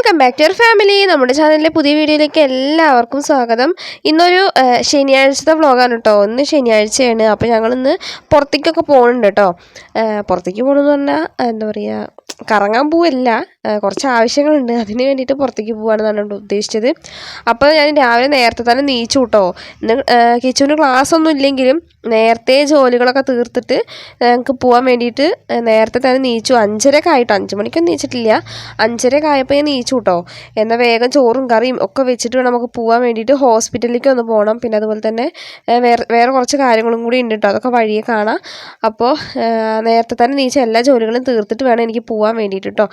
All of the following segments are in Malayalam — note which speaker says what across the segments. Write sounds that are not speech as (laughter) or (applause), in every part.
Speaker 1: Welcome back to your family നമ്മുടെ ചാനലിലെ പുതിയ വീഡിയോയിലേക്ക് എല്ലാവർക്കും സ്വാഗതം. ഇന്നൊരു ശനിയാഴ്ചത്തെ വ്ളോഗാണ് കേട്ടോ ഇന്ന് ശനിയാഴ്ചയാണ്. അപ്പോൾ ഞങ്ങളിന്ന് പുറത്തേക്കൊക്കെ പോകുന്നുണ്ട് കേട്ടോ പുറത്തേക്ക് പോകണമെന്ന് പറഞ്ഞാൽ എന്താ പറയുക കറങ്ങാൻ പോവല്ല. കുറച്ച് ആവശ്യങ്ങളുണ്ട്. അതിന് വേണ്ടിയിട്ട് പുറത്തേക്ക് പോകുകയാണെന്നാണ് ഉദ്ദേശിച്ചത്. അപ്പോൾ ഞാൻ രാവിലെ നേരത്തെ തന്നെ നീച്ചു കേട്ടോ ഇന്ന് കിച്ചുവിന് ക്ലാസ് ഒന്നും ഇല്ലെങ്കിലും നേരത്തെ ജോലികളൊക്കെ തീർത്തിട്ട് ഞങ്ങൾക്ക് പോകാൻ വേണ്ടിയിട്ട് നേരത്തെ തന്നെ നീച്ചു. അഞ്ചരക്ക് ആയിട്ട്? അഞ്ച് മണിക്കൊന്നും നീച്ചിട്ടില്ല. അഞ്ചരക്ക് ആയപ്പോൾ ഞാൻ നീച്ചു കേട്ടോ എന്നാൽ വേഗം ചോറും കറിയും ഒക്കെ വെച്ചിട്ട് വേണം നമുക്ക് പോകാൻ വേണ്ടിയിട്ട് ഹോസ്പിറ്റലിലേക്ക് ഒന്ന് പോകണം പിന്നെ അതുപോലെ തന്നെ വേറെ വേറെ കുറച്ച് കാര്യങ്ങളും കൂടി ഉണ്ട് കേട്ടോ അതൊക്കെ വഴിയെ കാണാം. അപ്പോൾ നേരത്തെ തന്നെ നീച്ച എല്ലാ ജോലികളും തീർത്തിട്ട് വേണം എനിക്ക് പോകാൻ വേണ്ടിയിട്ട് കേട്ടോ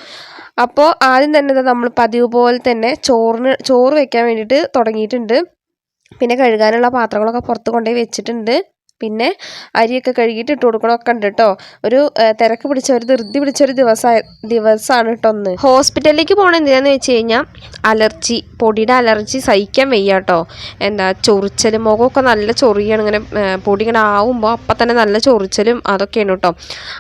Speaker 1: അപ്പോൾ ആദ്യം തന്നെ നമ്മൾ പതിവ് പോലെ തന്നെ ചോറിന് ചോറ് വയ്ക്കാൻ വേണ്ടിയിട്ട് തുടങ്ങിയിട്ടുണ്ട്. പിന്നെ കഴുകാനുള്ള പാത്രങ്ങളൊക്കെ പുറത്ത് കൊണ്ടുപോയി വെച്ചിട്ടുണ്ട്. പിന്നെ അരിയൊക്കെ കഴുകിയിട്ട് ഇട്ട് കൊടുക്കണമൊക്കെ ഉണ്ട് കേട്ടോ ഒരു തിരക്ക് പിടിച്ച ഒരു ധൃതി പിടിച്ച ഒരു ദിവസമായി ദിവസമാണ് കേട്ടോ ഒന്ന് ഹോസ്പിറ്റലിലേക്ക് പോകണം എന്തിനാന്ന് വെച്ച് കഴിഞ്ഞാൽ അലർജി പൊടിയുടെ അലർജി സഹിക്കാൻ വയ്യ കേട്ടോ എന്താ ചൊറിച്ചലും മുഖമൊക്കെ നല്ല ചൊറിയാണ്. ഇങ്ങനെ പൊടി ഇങ്ങനെ ആവുമ്പോൾ അപ്പം തന്നെ നല്ല ചൊറിച്ചലും അതൊക്കെയാണ് കേട്ടോ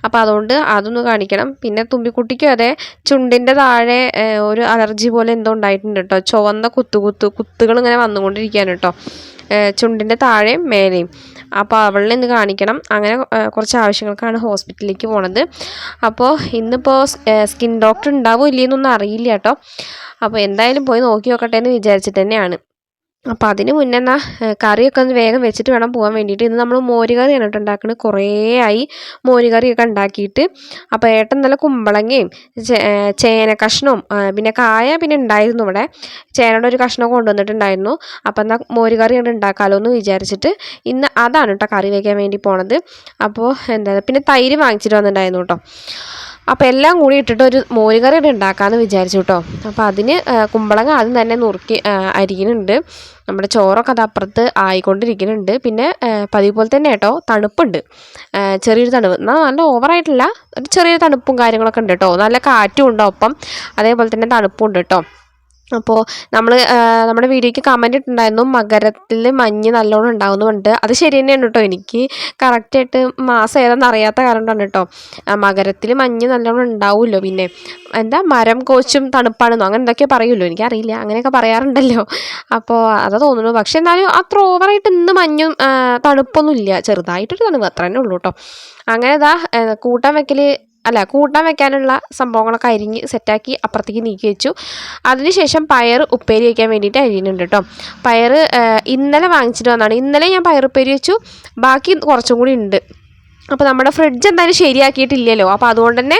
Speaker 1: അപ്പോൾ അതുകൊണ്ട് അതൊന്ന് കാണിക്കണം. പിന്നെ തുമ്പിക്കുട്ടിക്കും അതെ ചുണ്ടിന്റെ താഴെ ഒരു അലർജി പോലെ എന്തോ ഉണ്ടായിട്ടുണ്ട് കേട്ടോ ചുവന്ന കുത്തു കുത്തു കുത്തുകൾ ഇങ്ങനെ വന്നുകൊണ്ടിരിക്കുകയാണ് കേട്ടോ ചുണ്ടിന്റെ താഴെയും മേലെയും. അപ്പോൾ അവളെ ഇന്ന് കാണിക്കണം. അങ്ങനെ കുറച്ച് ആവശ്യങ്ങൾക്കാണ് ഹോസ്പിറ്റലിലേക്ക് പോണത്. അപ്പോൾ ഇന്നിപ്പോൾ സ്കിൻ ഡോക്ടർ ഉണ്ടാവുമോ ഇല്ലയെന്നൊന്നും അറിയില്ല കേട്ടോ. അപ്പോൾ എന്തായാലും പോയി നോക്കി നോക്കട്ടെ എന്ന് വിചാരിച്ചിട്ട് തന്നെയാണ്. അപ്പോൾ അതിന് മുന്നേ എന്നാൽ കറിയൊക്കെ ഒന്ന് വേഗം വെച്ചിട്ട് വേണം പോകാൻ വേണ്ടിയിട്ട്. ഇന്ന് നമ്മൾ മോരുകറി ആണ് ഉണ്ടാക്കുന്നത് കുറേ ആയി മോരുകറിയൊക്കെ ഉണ്ടാക്കിയിട്ട്. അപ്പോൾ ഏട്ടൻ നല്ല കുമ്പളങ്ങയും ചേന കഷ്ണവും പിന്നെ കായ പിന്നെ ഉണ്ടായിരുന്നു ഇവിടെ. ചേനയുടെ ഒരു കഷ്ണം കൊണ്ടുവന്നിട്ടുണ്ടായിരുന്നു. അപ്പോൾ എന്നാൽ മോരുകറി കറി കൊണ്ട് ഉണ്ടാക്കാമല്ലോ എന്ന് വിചാരിച്ചിട്ട് ഇന്ന് അതാണ് കേട്ടോ കറി വയ്ക്കാൻ വേണ്ടി പോണത്. അപ്പോൾ എന്താ പിന്നെ തൈര് വാങ്ങിച്ചിട്ട് വന്നിട്ടുണ്ടായിരുന്നു കേട്ടോ. അപ്പോൾ എല്ലാം കൂടി ഇട്ടിട്ട് ഒരു മോരുകറി ഉണ്ടാക്കാമെന്ന് വിചാരിച്ചു കേട്ടോ അപ്പോൾ അതിന് കുമ്പളങ്ങ ആദ്യം തന്നെ നുറുക്കി അരിയുന്നുണ്ട്. നമ്മുടെ ചോറൊക്കെ അത് അപ്പുറത്ത് ആയിക്കൊണ്ടിരിക്കുന്നുണ്ട്. പിന്നെ പതിവ് പോലെ തന്നെ കേട്ടോ തണുപ്പുണ്ട്. ചെറിയൊരു തണുപ്പ്. എന്നാൽ നല്ല ഓവറായിട്ടില്ല. ഒരു ചെറിയൊരു തണുപ്പും കാര്യങ്ങളൊക്കെ ഉണ്ട് കേട്ടോ നല്ല കാറ്റും ഉണ്ട് ഒപ്പം. അതേപോലെ തന്നെ തണുപ്പും ഉണ്ട് കേട്ടോ അപ്പോൾ നമ്മൾ നമ്മുടെ വീഡിയോയ്ക്ക് കമന്റ് ഇട്ടുണ്ടായിരുന്നു മകരത്തിൽ മഞ്ഞ് നല്ലോണം ഉണ്ടാകുന്നുണ്ട് അത് ശരി തന്നെയാണ് കേട്ടോ. എനിക്ക് കറക്റ്റായിട്ട് മാസം ഏതാണെന്ന് അറിയാത്ത കാരണം കൊണ്ടാണ് കേട്ടോ മകരത്തിൽ മഞ്ഞ് നല്ലോണം ഉണ്ടാവുമല്ലോ പിന്നെ. എന്താ മരം കോച്ചും തണുപ്പാണെന്നോ? അങ്ങനെ എന്തൊക്കെയോ പറയുമല്ലോ. എനിക്കറിയില്ല. അങ്ങനെയൊക്കെ പറയാറുണ്ടല്ലോ. അപ്പോൾ അതാ തോന്നുന്നു. പക്ഷെ എന്നാലും അത്ര ഓവറായിട്ട് ഇന്ന് മഞ്ഞും തണുപ്പൊന്നും ഇല്ല ചെറുതായിട്ടൊരു തണുപ്പ്. അത്ര തന്നെ ഉള്ളൂ കേട്ടോ. അങ്ങനെ ഇതാ കൂട്ടാൻ വെക്കൽ അല്ല കൂട്ടാൻ വെക്കാനുള്ള സംഭവങ്ങളൊക്കെ അരിഞ്ഞ് സെറ്റാക്കി അപ്പുറത്തേക്ക് നീക്കി വെച്ചു. അതിനുശേഷം പയർ ഉപ്പേരി വയ്ക്കാൻ വേണ്ടിയിട്ട് അരിയുന്നുണ്ട് കേട്ടോ. പയർ ഇന്നലെ വാങ്ങിച്ചിട്ട് വന്നതാണ് ഇന്നലെ ഞാൻ പയർ ഉപ്പേരി വെച്ചു. ബാക്കി കുറച്ചും കൂടി ഉണ്ട്. അപ്പോൾ നമ്മുടെ ഫ്രിഡ്ജ് എന്തായാലും ശരിയാക്കിയിട്ടില്ലല്ലോ. അപ്പോൾ അതുകൊണ്ട് തന്നെ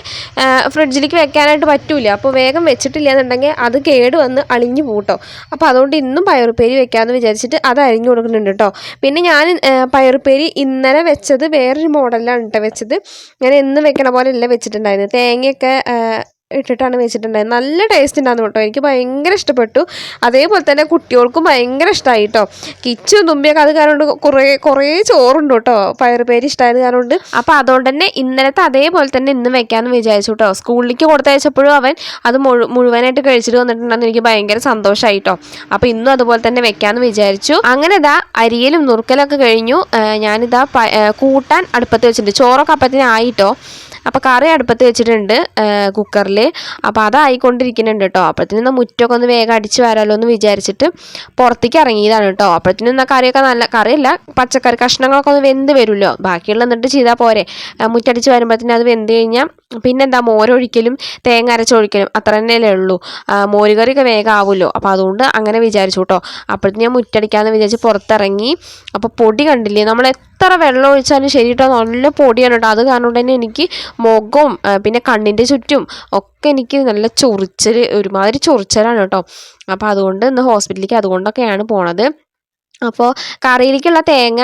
Speaker 1: ഫ്രിഡ്ജിലേക്ക് വെക്കാനായിട്ട് പറ്റൂല. അപ്പോൾ വേഗം വെച്ചിട്ടില്ല എന്നുണ്ടെങ്കിൽ അത് കേട് വന്ന് അളിഞ്ഞു പൂട്ടോ അപ്പോൾ അതുകൊണ്ട് ഇന്നും പയറുപ്പേരി വെക്കാമെന്ന് വിചാരിച്ചിട്ട് അത് അരിഞ്ഞു കൊടുക്കുന്നുണ്ട് കേട്ടോ പിന്നെ ഞാൻ പയറുപ്പേരി ഇന്നലെ വെച്ചത് വേറൊരു മോഡലിലാണ് കേട്ടോ വെച്ചത്. ഞാൻ എന്നും വെക്കണ പോലെ അല്ല വെച്ചിട്ടുണ്ടായിരുന്നു തേങ്ങയൊക്കെ ഇട്ടിട്ടാണ് വെച്ചിട്ടുണ്ടായത് നല്ല ടേസ്റ്റ് ഉണ്ടായിരുന്നു കേട്ടോ. എനിക്ക് ഭയങ്കര ഇഷ്ടപ്പെട്ടു. അതേപോലെ തന്നെ കുട്ടികൾക്കും ഭയങ്കര ഇഷ്ടമായി കേട്ടോ. കിച്ചും തുമ്പിയൊക്കെ അത് കാരണം കുറേ കുറേ ചോറുണ്ട് കേട്ടോ. പയറുപേര് ഇഷ്ടമായത് കാരണം അപ്പോൾ അതുകൊണ്ട് തന്നെ ഇന്നലത്തെ അതേപോലെ തന്നെ ഇന്ന് വെക്കാമെന്ന് വിചാരിച്ചു കേട്ടോ. സ്കൂളിലേക്ക് കൊടുത്തയച്ചപ്പോഴും അവൻ അത് മുഴു മുഴുവനായിട്ട് കഴിച്ചിട്ട് വന്നിട്ടുണ്ടെന്ന് എനിക്ക് ഭയങ്കര സന്തോഷമായി കേട്ടോ. അപ്പോൾ ഇന്നും അതുപോലെ തന്നെ വെക്കാമെന്ന് വിചാരിച്ചു. അങ്ങനെ ഇതാ അരിയലും നുറുക്കലൊക്കെ കഴിഞ്ഞു. ഞാനിതാ കൂട്ടാൻ അടുപ്പത്ത് വെച്ചിട്ടുണ്ട്. ചോറൊക്കെ അപ്പത്തിന് ആയിട്ടോ? അപ്പോൾ കറി അടുപ്പത്ത് വെച്ചിട്ടുണ്ട് കുക്കറിൽ അപ്പോൾ അതായിക്കൊണ്ടിരിക്കുന്നുണ്ട് കേട്ടോ അപ്പോഴത്തേനും മുറ്റമൊക്കെ ഒന്ന് വേഗം അടിച്ച് വരാമല്ലോ എന്ന് വിചാരിച്ചിട്ട് പുറത്തേക്ക് ഇറങ്ങിയതാണ് കേട്ടോ അപ്പോഴത്തേനും എന്നാൽ കറിയൊക്കെ നല്ല കറിയല്ല പച്ചക്കറി കഷ്ണങ്ങളൊക്കെ ഒന്ന് വെന്ത് വരുമല്ലോ. ബാക്കിയുള്ള എന്നിട്ട് ചെയ്താൽ പോരെ. മുറ്റടിച്ച് വരുമ്പോഴത്തേനും അത് വെന്ത് കഴിഞ്ഞാൽ പിന്നെന്താ മോരൊഴിക്കലും തേങ്ങ അരച്ചൊഴിക്കലും അത്ര തന്നെയല്ലേ ഉള്ളൂ. മോരുകറിയൊക്കെ വേഗം ആവുമല്ലോ. അപ്പോൾ അതുകൊണ്ട് അങ്ങനെ വിചാരിച്ചു കേട്ടോ അപ്പോഴത്തേനും ഞാൻ മുറ്റടിക്കാമെന്ന് വിചാരിച്ച് പുറത്തിറങ്ങി. അപ്പോൾ പൊടി കണ്ടില്ലേ നമ്മൾ എത്ര വെള്ളം ഒഴിച്ചാലും ശരി കേട്ടോ നല്ല പൊടിയാണ് കേട്ടോ അത് കാരണം തന്നെ എനിക്ക് മുഖവും പിന്നെ കണ്ണിന്റെ ചുറ്റും ഒക്കെ എനിക്ക് നല്ല ചൊറിച്ചൽ ഒരുമാതിരി ചൊറിച്ചലാണ് കേട്ടോ അപ്പോൾ അതുകൊണ്ട് ഇന്ന് ഹോസ്പിറ്റലിലേക്ക് അതുകൊണ്ടൊക്കെയാണ് പോണത്. അപ്പോൾ കറിയിലേക്കുള്ള തേങ്ങ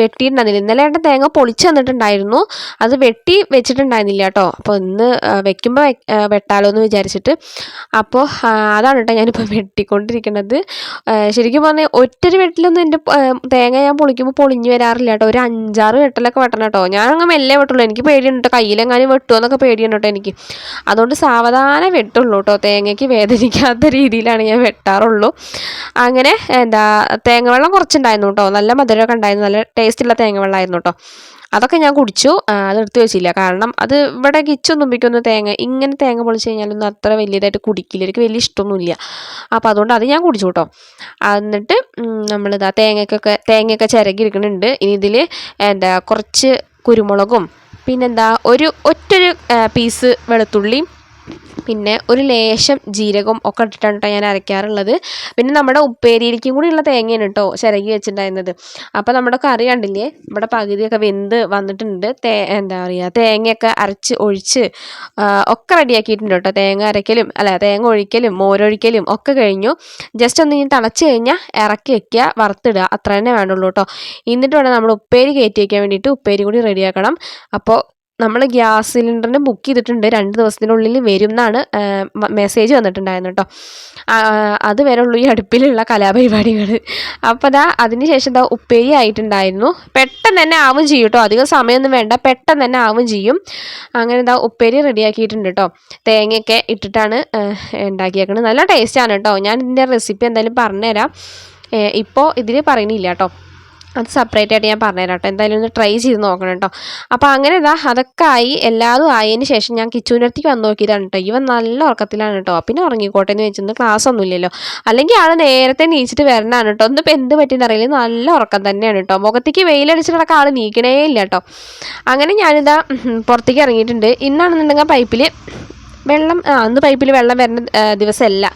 Speaker 1: വെട്ടിയിട്ടുണ്ടായിരുന്നില്ല. ഇന്നലെ ഏട്ടൻ തേങ്ങ പൊളിച്ച് തന്നിട്ടുണ്ടായിരുന്നു. അത് വെട്ടി വെച്ചിട്ടുണ്ടായിരുന്നില്ല കേട്ടോ. അപ്പോൾ ഇന്ന് വെക്കുമ്പോൾ വെട്ടാലോ എന്ന് വിചാരിച്ചിട്ട്. അപ്പോൾ അതാണ് കേട്ടോ ഞാനിപ്പോൾ വെട്ടിക്കൊണ്ടിരിക്കുന്നത് ശരിക്കും പറഞ്ഞാൽ ഒറ്റൊരു വെട്ടിലൊന്നും എന്റെ തേങ്ങ ഞാൻ പൊളിക്കുമ്പോൾ പൊളിഞ്ഞു വരാറില്ല കേട്ടോ. ഒരു അഞ്ചാറ് വെട്ടലൊക്കെ വെട്ടണം കേട്ടോ. ഞാൻ അങ്ങ് മെല്ലെ വെട്ടുള്ളൂ. എനിക്ക് പേടിയുണ്ട് കേട്ടോ. കയ്യിലെങ്ങാനും വെട്ടുമോ എന്നൊക്കെ പേടിയുണ്ട് കേട്ടോ എനിക്ക്. അതുകൊണ്ട് സാവധാനം വെട്ടുള്ളൂ കേട്ടോ. തേങ്ങയ്ക്ക് വേദനിക്കാത്ത രീതിയിലാണ് ഞാൻ വെട്ടാറുള്ളൂ. അങ്ങനെ എന്താ തേങ്ങ വെള്ളം കുറച്ചുണ്ടായിരുന്നു കേട്ടോ. നല്ല മധുരമൊക്കെ ഉണ്ടായിരുന്നു. നല്ല ടേസ്റ്റുള്ള തേങ്ങ വെള്ളമായിരുന്നു കേട്ടോ. അതൊക്കെ ഞാൻ കുടിച്ചു. അത് എടുത്ത് വെച്ചില്ല. കാരണം അത് ഇവിടെ കിച്ചൊന്നും തുമ്പിക്കൊന്നും തേങ്ങ ഇങ്ങനെ തേങ്ങ പൊളിച്ച് കഴിഞ്ഞാലൊന്നും അത്ര വലിയതായിട്ട് കുടിക്കില്ല. എനിക്ക് വലിയ ഇഷ്ടമൊന്നുമില്ല. അപ്പോൾ അതുകൊണ്ട് അത് ഞാൻ കുടിച്ചു കേട്ടോ. എന്നിട്ട് നമ്മളിതാ തേങ്ങയ്ക്കൊക്കെ തേങ്ങയൊക്കെ ചിരകി എടുക്കുന്നുണ്ട് ഇനി ഇതിൽ എന്താ കുറച്ച് കുരുമുളകും പിന്നെന്താ ഒരു ഒറ്റൊരു പീസ് വെളുത്തുള്ളിയും പിന്നെ ഒരു ലേശം ജീരകം ഒക്കെ ഇട്ടിട്ടാണ് കേട്ടോ ഞാൻ അരയ്ക്കാറുള്ളത്. പിന്നെ നമ്മുടെ ഉപ്പേരിയിലേക്കും ഉള്ള തേങ്ങയാണ് കേട്ടോ ചിരകി വെച്ചിട്ടുണ്ടായിരുന്നത്. അപ്പോൾ നമ്മുടെ കറി കണ്ടില്ലേ? ഇവിടെ പകുതിയൊക്കെ വെന്ത് വന്നിട്ടുണ്ട്. തേ എന്താ പറയുക തേങ്ങയൊക്കെ അരച്ച് ഒഴിച്ച് ഒക്കെ റെഡിയാക്കിയിട്ടുണ്ട് കേട്ടോ തേങ്ങ അരയ്ക്കലും അല്ല തേങ്ങ ഒഴിക്കലും മോരൊഴിക്കലും ഒക്കെ കഴിഞ്ഞു. ജസ്റ്റ് ഒന്ന് ഇനി തിളച്ച് കഴിഞ്ഞാൽ ഇറക്കി വെക്കുക വറുത്തിടുക. അത്ര തന്നെ വേണ്ടുള്ളൂ കേട്ടോ എന്നിട്ട് വേണം നമ്മൾ ഉപ്പേരി കയറ്റി വയ്ക്കാൻ വേണ്ടിയിട്ട് ഉപ്പേരി കൂടി റെഡിയാക്കണം. അപ്പോൾ നമ്മൾ ഗ്യാസ് സിലിണ്ടറിന് ബുക്ക് ചെയ്തിട്ടുണ്ട്. രണ്ട് ദിവസത്തിനുള്ളിൽ വരും എന്നാണ് മെസ്സേജ് വന്നിട്ടുണ്ടായിരുന്നു കേട്ടോ അത് വരെ ഉള്ളൂ ഈ അടുപ്പിലുള്ള കലാപരിപാടികൾ അപ്പോൾ അതാ അതിന് ശേഷം ദാ ഉപ്പേരി ആയിട്ടുണ്ടായിരുന്നു. പെട്ടെന്ന് തന്നെ ആവും ചെയ്യും കേട്ടോ അധികം സമയമൊന്നും വേണ്ട. പെട്ടെന്ന് തന്നെ ആവും ചെയ്യും. അങ്ങനെ ദാ ഉപ്പേരി റെഡിയാക്കിയിട്ടുണ്ട് കേട്ടോ തേങ്ങയൊക്കെ ഇട്ടിട്ടാണ് ഉണ്ടാക്കിയേക്കുന്നത് നല്ല ടേസ്റ്റാണ് കേട്ടോ ഞാൻ ഇതിന്റെ റെസിപ്പി എന്തായാലും പറഞ്ഞുതരാം. ഇപ്പോൾ ഇതിൽ പറയണില്ല കേട്ടോ അത് സെപ്പറേറ്റ് ആയിട്ട് ഞാൻ പറഞ്ഞുതരാം കേട്ടോ. എന്തായാലും ഒന്ന് ട്രൈ ചെയ്ത് നോക്കണം കേട്ടോ. അപ്പോൾ അങ്ങനെ ഇതാ അതൊക്കെ ആയി എല്ലാതും ആയതിന് ശേഷം ഞാൻ കിച്ചുവിന്റെ അടുത്തേക്ക് വന്ന് നോക്കിയതാണ് കേട്ടോ. ഇവൻ നല്ല ഉറക്കത്തിലാണ് കേട്ടോ. പിന്നെ ഉറങ്ങിക്കോട്ടെ എന്ന് വെച്ചിരുന്നു. ക്ലാസ് ഒന്നും ഇല്ലല്ലോ അല്ലെങ്കിൽ ആൾ നേരത്തെ നീച്ചിട്ട് വരണമാണ് കേട്ടോ. ഒന്നിപ്പോൾ എന്ത് പറ്റിയെന്ന് അറിയില്ല. നല്ല ഉറക്കം തന്നെയാണ് കേട്ടോ. മുഖത്തേക്ക് വെയിലടിച്ചിട്ടൊക്കെ ആൾ നീക്കണേ ഇല്ല കേട്ടോ. അങ്ങനെ ഞാനിതാ പുറത്തേക്ക് ഇറങ്ങിയിട്ടുണ്ട്. ഇന്നാണെന്നുണ്ടെങ്കിൽ പൈപ്പിൽ വെള്ളം ആ അന്ന് പൈപ്പിൽ വെള്ളം വരുന്ന ദിവസമല്ല.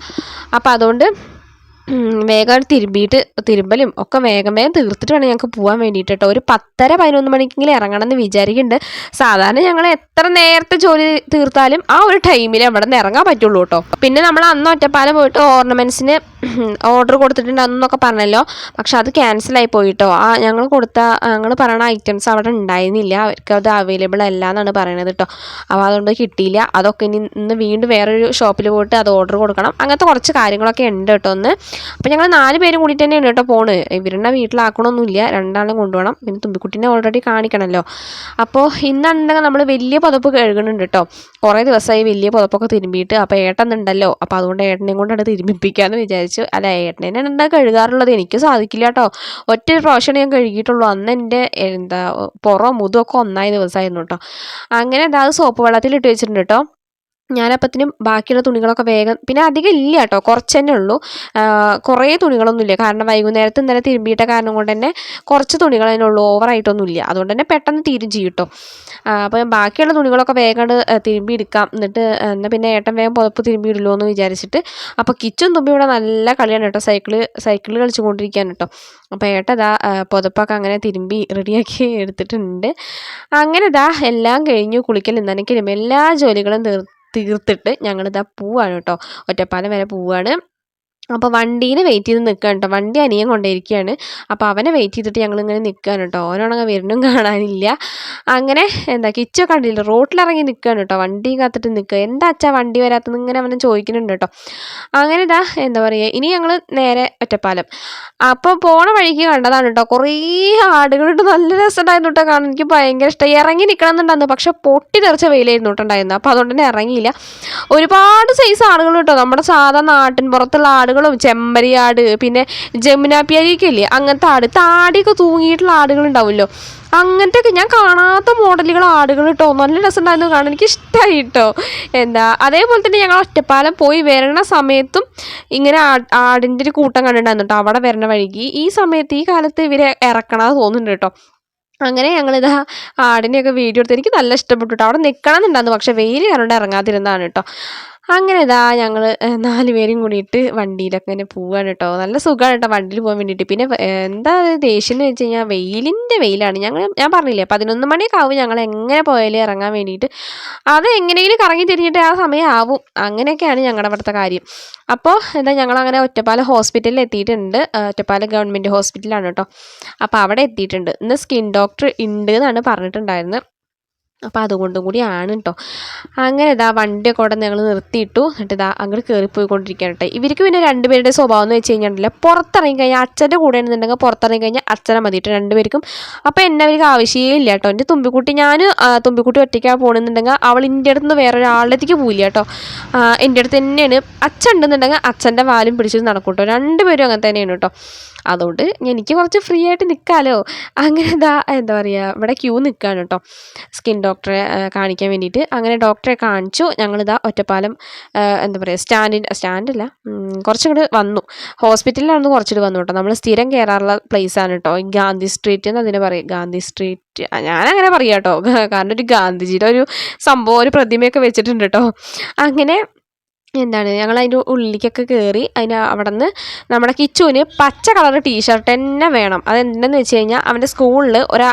Speaker 1: അപ്പോൾ അതുകൊണ്ട് വേഗം തിരുമ്പിയിട്ട് തിരുമ്പലും ഒക്കെ വേഗം വേഗം തീർത്തിട്ട് വേണം ഞങ്ങൾക്ക് പോകാൻ വേണ്ടിയിട്ട് കേട്ടോ ഒരു പത്തര പതിനൊന്ന് മണിക്കെങ്കിലും ഇറങ്ങണം എന്ന് വിചാരിക്കുന്നുണ്ട്. സാധാരണ ഞങ്ങൾ എത്ര നേരത്തെ ജോലി തീർത്താലും ആ ഒരു ടൈമിൽ അവിടെ നിന്ന് ഇറങ്ങാൻ പറ്റുള്ളൂ കേട്ടോ പിന്നെ നമ്മൾ അന്ന് ഒറ്റപ്പാലം പോയിട്ട് ഓർണമെന്റ്സിന് ഓർഡർ കൊടുത്തിട്ടുണ്ട് അന്നൊക്കെ പറഞ്ഞല്ലോ. പക്ഷെ അത് ക്യാൻസലായി പോയിട്ടോ. ആ ഞങ്ങൾ കൊടുത്ത ഞങ്ങൾ പറയണ ഐറ്റംസ് അവിടെ ഉണ്ടായിരുന്നില്ല. അവർക്ക് അത് അവൈലബിൾ അല്ല എന്നാണ് പറയണത് കേട്ടോ അപ്പോൾ അതുകൊണ്ട് കിട്ടിയില്ല. അതൊക്കെ ഇനി ഇന്ന് വീണ്ടും വേറൊരു ഷോപ്പിൽ പോയിട്ട് അത് ഓർഡർ കൊടുക്കണം. അങ്ങനത്തെ കുറച്ച് കാര്യങ്ങളൊക്കെ ഉണ്ട് കേട്ടോ ഒന്ന് അപ്പോൾ ഞങ്ങൾ നാല് പേരും കൂടി തന്നെയാണ് കേട്ടോ പോണ്. ഇവരുടെ വീട്ടിലാക്കണമൊന്നുമില്ല രണ്ടാളും കൊണ്ടുപോകണം. പിന്നെ തുമ്പിക്കുട്ടീനെ ഓൾറെഡി കാണിക്കണമല്ലോ അപ്പോൾ ഇന്നാണെന്നുണ്ടെങ്കിൽ നമ്മൾ വലിയ പുതപ്പ് കഴുകുന്നുണ്ട് കേട്ടോ കുറേ ദിവസമായി വലിയ പുതപ്പൊക്കെ തിരുമ്പിയിട്ട്. അപ്പോൾ ഏട്ടൻ ഉണ്ടല്ലോ അപ്പോൾ അതുകൊണ്ട് ഏട്ടനെയും കൊണ്ടാണ് തിരുമ്പിപ്പിക്കാമെന്ന് വിചാരിച്ചു അല്ല ഏട്ടനെ എന്താ കഴുകാറുള്ളത്? എനിക്ക് സാധിക്കില്ല കേട്ടോ ഒറ്റ പ്രാവശ്യമാണ് ഞാൻ കഴുകിയിട്ടുള്ളൂ. അന്ന് എന്റെ എന്താ പുറം മുതുമൊക്കെ ഒന്നായ ദിവസമായിരുന്നു കേട്ടോ. അങ്ങനെ അതാ സോപ്പ് വെള്ളത്തിൽ ഇട്ട് വെച്ചിട്ടുണ്ട് കേട്ടോ. ഞാനപ്പത്തിനും ബാക്കിയുള്ള തുണികളൊക്കെ വേഗം പിന്നെ അധികം ഇല്ല കേട്ടോ കുറച്ച് തന്നെ ഉള്ളൂ കുറേ കുറേ തുണികളൊന്നുമില്ല കാരണം വൈകുന്നേരത്ത് ഇന്നലെ തിരുമ്പിയിട്ട കാരണം കൊണ്ട് തന്നെ കുറച്ച് തുണികൾ തന്നെ ഓവറായിട്ടൊന്നും ഇല്ല. അതുകൊണ്ട് തന്നെ പെട്ടെന്ന് തീരും ചെയ്യും അപ്പോൾ ബാക്കിയുള്ള തുണികളൊക്കെ വേഗം തിരുമ്പി എടുക്കാം. എന്നിട്ട് എന്നാൽ പിന്നെ ഏട്ടൻ വേഗം പുതപ്പ് തിരുമ്പി ഇടുമല്ലോ എന്ന് വിചാരിച്ചിട്ട്. അപ്പോൾ കിച്ചൺ തുമ്പി ഇവിടെ നല്ല കളിയാണ് കേട്ടോ സൈക്കിൾ സൈക്കിൾ കളിച്ചുകൊണ്ടിരിക്കുകയാണ് കേട്ടോ അപ്പോൾ ഏട്ടൻ ഇതാ പുതപ്പൊക്കെ അങ്ങനെ തിരുമ്പി റെഡിയാക്കി എടുത്തിട്ടുണ്ട്. അങ്ങനെ ഇതാ എല്ലാം കഴിഞ്ഞു കുളിക്കൽ നനയ്ക്കലും എല്ലാ ജോലികളും തീർ തീർത്തിട്ട് ഞങ്ങളിതാ പോവാണ് കേട്ടോ. ഒറ്റപ്പാലം വരെ പോവാണ്. അപ്പോൾ വണ്ടീനെ വെയിറ്റ് ചെയ്ത് നിൽക്കുകയാണ് കേട്ടോ വണ്ടി അനിയൻ കൊണ്ടിരിക്കുകയാണ് അപ്പോൾ അവനെ വെയിറ്റ് ചെയ്തിട്ട് ഞങ്ങൾ ഇങ്ങനെ നിൽക്കുകയാണ് കേട്ടോ ഓനാണെങ്കിൽ വരുന്നും കാണാനില്ല. അങ്ങനെ എന്താ കിച്ചോ കണ്ടില്ല? റോട്ടിലിറങ്ങി നിൽക്കുകയാണ് കേട്ടോ വണ്ടിയും കാത്തിട്ട് നിൽക്കുക എന്താ അച്ഛാ വണ്ടി വരാത്തത് ഇങ്ങനെ അവനെ ചോദിക്കുന്നുണ്ട് കേട്ടോ അങ്ങനെ ഇതാ എന്താ പറയുക ഇനി ഞങ്ങൾ നേരെ ഒറ്റപ്പാലം. അപ്പോൾ പോണ വഴിക്ക് കണ്ടതാണ് കേട്ടോ കുറേ ആടുകളുണ്ട്. നല്ല രസമുണ്ടായിരുന്നു കേട്ടോ കാണാൻ. എനിക്ക് ഭയങ്കര ഇഷ്ടമായി ഇറങ്ങി നിൽക്കണം എന്നുണ്ടായിരുന്നു പക്ഷെ പൊട്ടി തെറിച്ച വെയിലായിരുന്നു കേട്ടോ ഉണ്ടായിരുന്നു അപ്പോൾ അതുകൊണ്ട് തന്നെ ഇറങ്ങിയില്ല. ഒരുപാട് സൈസ് ആടുകൾ കേട്ടോ നമ്മുടെ സാധാരണ നാട്ടിൻ പുറത്തുള്ള ആടുകളും ചെമ്പരി ആട് പിന്നെ ജമുനാപ്പിയാരിയൊക്കെ ഇല്ലേ അങ്ങനത്തെ ആട് താടിയൊക്കെ തൂങ്ങിയിട്ടുള്ള ആടുകൾ ഉണ്ടാവുമല്ലോ അങ്ങനത്തെ ഒക്കെ ഞാൻ കാണാത്ത മോഡലുകൾ ആടുകൾ കേട്ടോ നല്ല രസമുണ്ടായിരുന്നു കാണാൻ. എനിക്ക് ഇഷ്ടമായി കേട്ടോ എന്താ അതേപോലെ തന്നെ ഞങ്ങൾ ഒറ്റപ്പാലം പോയി വരണ സമയത്തും ഇങ്ങനെ ആടിന്റെ ഒരു കൂട്ടം കണ്ടിട്ടുണ്ടായിരുന്നു കേട്ടോ അവിടെ വരണ വഴിക്ക്. ഈ സമയത്ത് ഈ കാലത്ത് ഇവരെ ഇറക്കണമെന്ന് തോന്നുന്നുണ്ട് കേട്ടോ അങ്ങനെ ഞങ്ങളിതാ ആടിനെയൊക്കെ വീഡിയോ എടുത്ത് എനിക്ക് നല്ല ഇഷ്ടപ്പെട്ടു കേട്ടോ അവിടെ നിൽക്കണം എന്നുണ്ടായിരുന്നു പക്ഷെ വെയിൽ കാരണം ഇറങ്ങാതിരുന്നതാണ് കേട്ടോ അങ്ങനെ ഇതാ ഞങ്ങൾ നാല് പേരും കൂടിയിട്ട് വണ്ടിയിലൊക്കെ ഇങ്ങനെ പോവാണ് കേട്ടോ നല്ല സുഖമാണ് കേട്ടോ വണ്ടിയിൽ പോകാൻ വേണ്ടിയിട്ട്. പിന്നെ എന്താ ദേഷ്യം എന്ന് വെച്ച് കഴിഞ്ഞാൽ വെയിലിന്റെ വെയിലാണ്. ഞങ്ങൾ ഞാൻ പറഞ്ഞില്ലേ പതിനൊന്ന് മണിയൊക്കെ ആവും ഞങ്ങൾ എങ്ങനെ പോയാലും ഇറങ്ങാൻ വേണ്ടിയിട്ട്. അത് എങ്ങനെയെങ്കിലും കറങ്ങി തിരിഞ്ഞിട്ട് ആ സമയം ആവും. അങ്ങനെയൊക്കെയാണ് ഞങ്ങളുടെ അവിടുത്തെ കാര്യം. അപ്പോൾ എന്താ ഞങ്ങൾ അങ്ങനെ ഒറ്റപ്പാലം ഹോസ്പിറ്റലിൽ എത്തിയിട്ടുണ്ട്. ഒറ്റപ്പാലം ഗവൺമെന്റ് ഹോസ്പിറ്റലാണ് കേട്ടോ അപ്പോൾ അവിടെ എത്തിയിട്ടുണ്ട്. ഇന്ന് സ്കിൻ ഡോക്ടർ ഉണ്ട് എന്നാണ് പറഞ്ഞിട്ടുണ്ടായിരുന്നത് അപ്പോൾ അതുകൊണ്ടും ആണ് കേട്ടോ അങ്ങനെ ഇതാ വണ്ടി അവിടെ ഞങ്ങൾ നിർത്തിയിട്ടു. എന്നിട്ട് ഇതാ അങ്ങോട്ട് കയറി പോയിക്കൊണ്ടിരിക്കുകയാണ് കേട്ടോ ഇവർക്ക് പിന്നെ രണ്ടുപേരുടെ സ്വഭാവം എന്ന് വെച്ച് കഴിഞ്ഞിട്ടുണ്ടല്ലോ. പുറത്തിറങ്ങി കഴിഞ്ഞാൽ അച്ഛന്റെ കൂടെ ആണെന്നുണ്ടെങ്കിൽ പുറത്തിറങ്ങി കഴിഞ്ഞാൽ അച്ഛനെ മതി കേട്ടോ രണ്ടുപേർക്കും. അപ്പോൾ എന്നെ അവർക്ക് ആവശ്യമേ ഇല്ല കേട്ടോ എന്റെ തുമ്പിക്കുട്ടി ഞാൻ തുമ്പിക്കുട്ടി ഒറ്റയ്ക്കാണ് പോകണമെന്നുണ്ടെങ്കിൽ അവൾ എന്റെ അടുത്ത് നിന്ന് വേറെ ഒരാളിലേക്ക് പോയില്ല കേട്ടോ എന്റെ അടുത്ത് തന്നെയാണ്. അച്ഛൻ ഉണ്ടെന്നുണ്ടെങ്കിൽ അച്ഛന്റെ വാലും പിടിച്ചിട്ട് നടക്കും കേട്ടോ രണ്ടുപേരും അങ്ങനെ തന്നെയാണ് കേട്ടോ അതുകൊണ്ട് എനിക്ക് കുറച്ച് ഫ്രീ ആയിട്ട് നിൽക്കാമല്ലോ അങ്ങനെ ഇതാ എന്താ പറയുക ഇവിടെ ക്യൂ നിൽക്കുകയാണ് കേട്ടോ സ്കിൻ ഡോക്ടറെ കാണിക്കാൻ വേണ്ടിയിട്ട് അങ്ങനെ ഡോക്ടറെ കാണിച്ചു. ഞങ്ങളിതാ ഒറ്റപ്പാലം എന്താ പറയുക സ്റ്റാൻഡിന്റെ സ്റ്റാൻഡല്ല കുറച്ചും കൂടെ വന്നു. ഹോസ്പിറ്റലിലാണ് കുറച്ചുകൂടി വന്നു കേട്ടോ നമ്മൾ സ്ഥിരം കയറാറുള്ള ആണ് കേട്ടോ ഈ ഗാന്ധി സ്ട്രീറ്റ് എന്ന് അതിനെ പറയും. ഗാന്ധി സ്ട്രീറ്റ് ഞാനങ്ങനെ പറയാം കേട്ടോ (laughs) കാരണം ഒരു ഗാന്ധിജിയുടെ ഒരു സംഭവം ഒരു പ്രതിമയൊക്കെ വെച്ചിട്ടുണ്ട് കേട്ടോ അങ്ങനെ എന്താണ് ഞങ്ങൾ അതിന്റെ ഉള്ളിലേക്കൊക്കെ കയറി അതിന് അവിടെ നിന്ന് നമ്മുടെ കിച്ചുവിന് പച്ച കളർ ടീഷർട്ട് തന്നെ വേണം. അതെന്താണെന്ന് വെച്ച് കഴിഞ്ഞാൽ അവന്റെ സ്കൂളിൽ ഒരു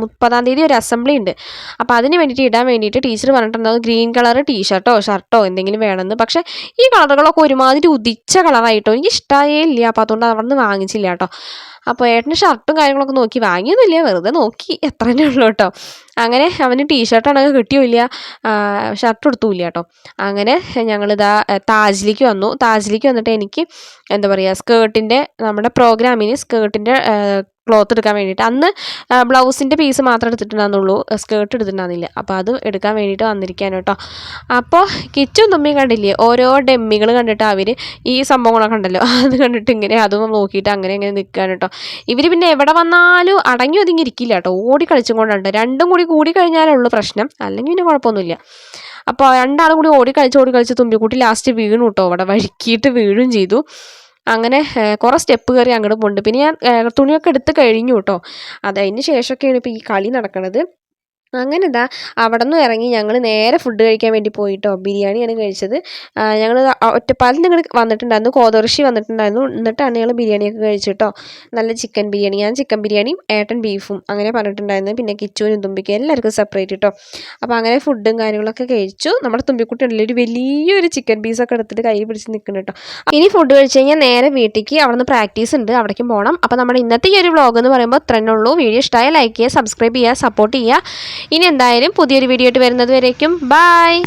Speaker 1: മുപ്പതാം തീയതി ഒരു അസംബ്ലി ഉണ്ട്. അപ്പോൾ അതിന് വേണ്ടിയിട്ട് ഇടാൻ വേണ്ടിയിട്ട് ടീച്ചർ പറഞ്ഞിട്ടുണ്ടാവും ഗ്രീൻ കളർ ടീഷർട്ടോ ഷർട്ടോ എന്തെങ്കിലും വേണമെന്ന്. പക്ഷേ ഈ കളറുകളൊക്കെ ഒരുമാതിരി ഉദിച്ച കളറായിട്ടോ എനിക്ക് ഇഷ്ടമായേ ഇല്ല. അപ്പോൾ അതുകൊണ്ട് അവിടെ നിന്ന് വാങ്ങിച്ചില്ല കേട്ടോ. അപ്പോൾ ഏട്ടന് ഷർട്ടും കാര്യങ്ങളൊക്കെ നോക്കി. വാങ്ങിയൊന്നുമില്ല വെറുതെ നോക്കി. എത്ര തന്നെ ഉള്ളൂ കേട്ടോ. അങ്ങനെ അവന് ടീഷർട്ടാണെങ്കിൽ കിട്ടിയില്ല ഷർട്ട് എടുത്തൂല്ല കേട്ടോ. അങ്ങനെ ഞങ്ങളിതാ താജിലേക്ക് വന്നു. താജിലേക്ക് വന്നിട്ട് എനിക്ക് എന്താ പറയുക സ്കേർട്ടിന്റെ നമ്മുടെ പ്രോഗ്രാമിന് സ്കേർട്ടിന്റെ ക്ലോത്ത് എടുക്കാൻ വേണ്ടിയിട്ട്. അന്ന് ബ്ലൗസിന്റെ പീസ് മാത്രം എടുത്തിട്ടുണ്ടാകുന്നുള്ളൂ സ്കേർട്ട് എടുത്തിട്ടുണ്ടാകുന്നില്ല അപ്പോൾ അത് എടുക്കാൻ വേണ്ടിയിട്ട് വന്നിരിക്കാൻ കേട്ടോ. അപ്പോൾ കിച്ചും തുമ്മിയും കണ്ടില്ലേ? ഓരോ ഡെമ്മികൾ കണ്ടിട്ട് അവർ ഈ സംഭവങ്ങളൊക്കെ ഉണ്ടല്ലോ. (laughs) അത് കണ്ടിട്ട് ഇങ്ങനെ അതും നോക്കിയിട്ട് അങ്ങനെ ഇങ്ങനെ നിൽക്കാൻ കേട്ടോ. ഇവർ പിന്നെ എവിടെ വന്നാലും അടങ്ങി ഒതുങ്ങി ഇരിക്കില്ല കേട്ടോ. ഓടി കളിച്ചും കൊണ്ടുണ്ട് രണ്ടും കൂടി കൂടി കഴിഞ്ഞാലേ ഉള്ളൂ പ്രശ്നം. അല്ലെങ്കിൽ പിന്നെ കുഴപ്പമൊന്നുമില്ല. അപ്പോൾ രണ്ടാളും കൂടി ഓടി കളിച്ച് ഓടി കളിച്ച് തുമ്പിക്കുട്ടി ലാസ്റ്റ് വീണു കേട്ടോ. അവിടെ വഴുക്കിയിട്ട് വീഴും ചെയ്തു. അങ്ങനെ കുറേ സ്റ്റെപ്പ് കയറി അങ്ങോട്ട് പോകുന്നുണ്ട് പിന്നെ ഞാൻ തുണിയൊക്കെ എടുത്ത് കഴിഞ്ഞു കേട്ടോ അതിന് ശേഷമൊക്കെയാണ് ഇപ്പോൾ ഈ കളി നടക്കുന്നത് അങ്ങനെ ഇതാ അവിടെ നിന്ന് ഇറങ്ങി ഞങ്ങൾ നേരെ ഫുഡ് കഴിക്കാൻ വേണ്ടി പോയിട്ടോ. ബിരിയാണിയാണ് കഴിച്ചത്. ഞങ്ങൾ ഒറ്റപ്പാലിൽ നിങ്ങൾ വന്നിട്ടുണ്ടായിരുന്നു. കോതർശി വന്നിട്ടുണ്ടായിരുന്നു. എന്നിട്ടാണ് ഞങ്ങൾ ബിരിയാണിയൊക്കെ കഴിച്ചിട്ടോ. നല്ല ചിക്കൻ ബിരിയാണി. ഞാൻ ചിക്കൻ ബിരിയാണിയും ഏട്ടൻ ബീഫും അങ്ങനെ പറഞ്ഞിട്ടുണ്ടായിരുന്നു. പിന്നെ കിച്ചുവിനും തുമ്പിക്കും എല്ലാവർക്കും സെപ്പറേറ്റ് കേട്ടോ അപ്പോൾ അങ്ങനെ ഫുഡും കാര്യങ്ങളൊക്കെ കഴിച്ചു. നമ്മുടെ തുമ്പിക്കുട്ടി ഉണ്ടല്ലോ ഒരു വലിയൊരു ചിക്കൻ പീസൊക്കെ എടുത്തിട്ട് കൈ പിടിച്ച് നിൽക്കുന്നു കേട്ടോ ഇനി ഫുഡ് കഴിച്ച് കഴിഞ്ഞാൽ നേരെ വീട്ടിലേക്ക് അവിടെ നിന്ന് പ്രാക്ടീസ് ഉണ്ട്. അവിടേക്കും പോകണം അപ്പോൾ നമ്മുടെ ഇന്നത്തെ ഈ ഒരു വ്ളോഗ് എന്ന് പറയുമ്പോൾ ഇത്രയേ ഉള്ളൂ. വീഡിയോ ഇഷ്ടമായ ലൈക്ക് ചെയ്യുക സബ്സ്ക്രൈബ് ചെയ്യുക സപ്പോർട്ട് ചെയ്യുക. ഇനി എന്തായാലും പുതിയൊരു വീഡിയോ ആയിട്ട് വരുന്നത് വരേക്കും. ബൈ